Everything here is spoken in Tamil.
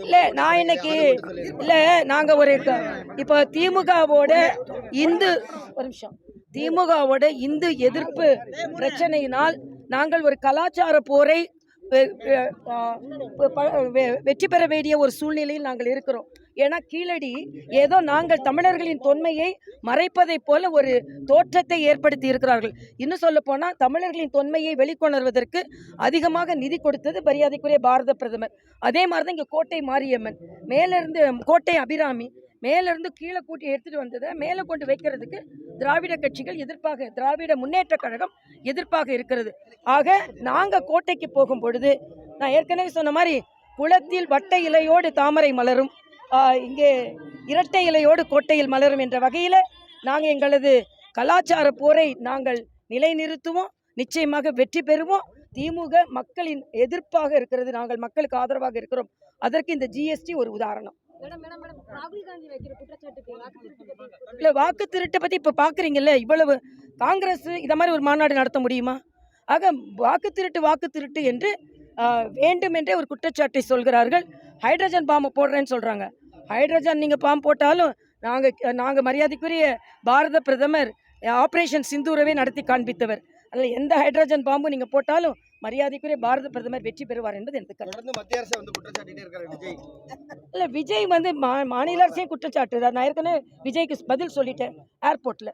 இல்ல நான் இன்னைக்கு இல்ல நாங்க ஒரு க- இப்போ திமுகவோட இந்து ஒரு நிமிஷம். திமுகவோட இந்து எதிர்ப்பு பிரச்சனையினால் நாங்கள் ஒரு கலாச்சார போரை வெற்றி பெற வேண்டிய ஒரு சூழ்நிலையில் நாங்கள் இருக்கிறோம். ஏன்னா கீழடி ஏதோ நாங்கள் தமிழர்களின் தொன்மையை மறைப்பதைப் போல ஒரு தோற்றத்தை ஏற்படுத்தி இருக்கிறார்கள். இன்னும் சொல்ல போனால் தமிழர்களின் தொன்மையை வெளிக்கொணர்வதற்கு அதிகமாக நிதி கொடுத்தது மரியாதைக்குரிய பாரத பிரதமர். அதே மாதிரி தான் இங்கே கோட்டை மாரியம்மன். மேலேருந்து கோட்டை அபிராமி மேலேருந்து கீழே கூட்டி எடுத்துகிட்டு வந்ததை மேலே கொண்டு வைக்கிறதுக்கு திராவிட கட்சிகள் எதிர்ப்பாக திராவிட முன்னேற்ற கழகம் எதிர்ப்பாக இருக்கிறது. ஆக நாங்கள் கோட்டைக்கு போகும் பொழுது நான் ஏற்கனவே சொன்ன மாதிரி குளத்தில் வட்ட இலையோடு தாமரை மலரும். இங்கே இரட்டை இலையோடு கோட்டையில் மலரும் என்ற வகையில் நாங்கள் எங்களது கலாச்சார போரை நாங்கள் நிலைநிறுத்துவோம். நிச்சயமாக வெற்றி பெறுவோம். திமுக மக்களின் எதிர்ப்பாக இருக்கிறது. நாங்கள் மக்களுக்கு ஆதரவாக இருக்கிறோம். அதற்கு இந்த ஜிஎஸ்டி ஒரு உதாரணம். இல்லை வாக்கு திருட்டை பற்றி இப்போ பார்க்குறீங்கல்ல இவ்வளவு காங்கிரஸ் இதை மாதிரி ஒரு மாநாடு நடத்த முடியுமா? ஆக வாக்கு திருட்டு வாக்கு திருட்டு என்று ஆஹ், வேண்டுமென்றே ஒரு குற்றச்சாட்டை சொல்கிறார்கள். ஹைட்ரஜன் பாம்பை போடுறேன்னு சொல்கிறாங்க ஹைட்ரஜன் நீங்கள் பாம்பு போட்டாலும் நாங்கள் நாங்கள் மரியாதைக்குரிய பாரத பிரதமர் ஆப்ரேஷன் சிந்தூரவே நடத்தி காண்பித்தவர். அதில் எந்த ஹைட்ரஜன் பாம்பு நீங்கள் போட்டாலும் மரியாதைக்குரிய பாரத பிரதமர் வெற்றி பெறுவார் என்பது எனக்கு கருத்து. தொடர்ந்து மத்திய அரசை வந்து குற்றச்சாட்டிட்டே விஜய். இல்லை விஜய் வந்து மா மாநில அரசையும் குற்றச்சாட்டு. நான் ஏற்கனவே விஜய்க்கு பதில் சொல்லிட்டேன் ஏர்போர்ட்டில்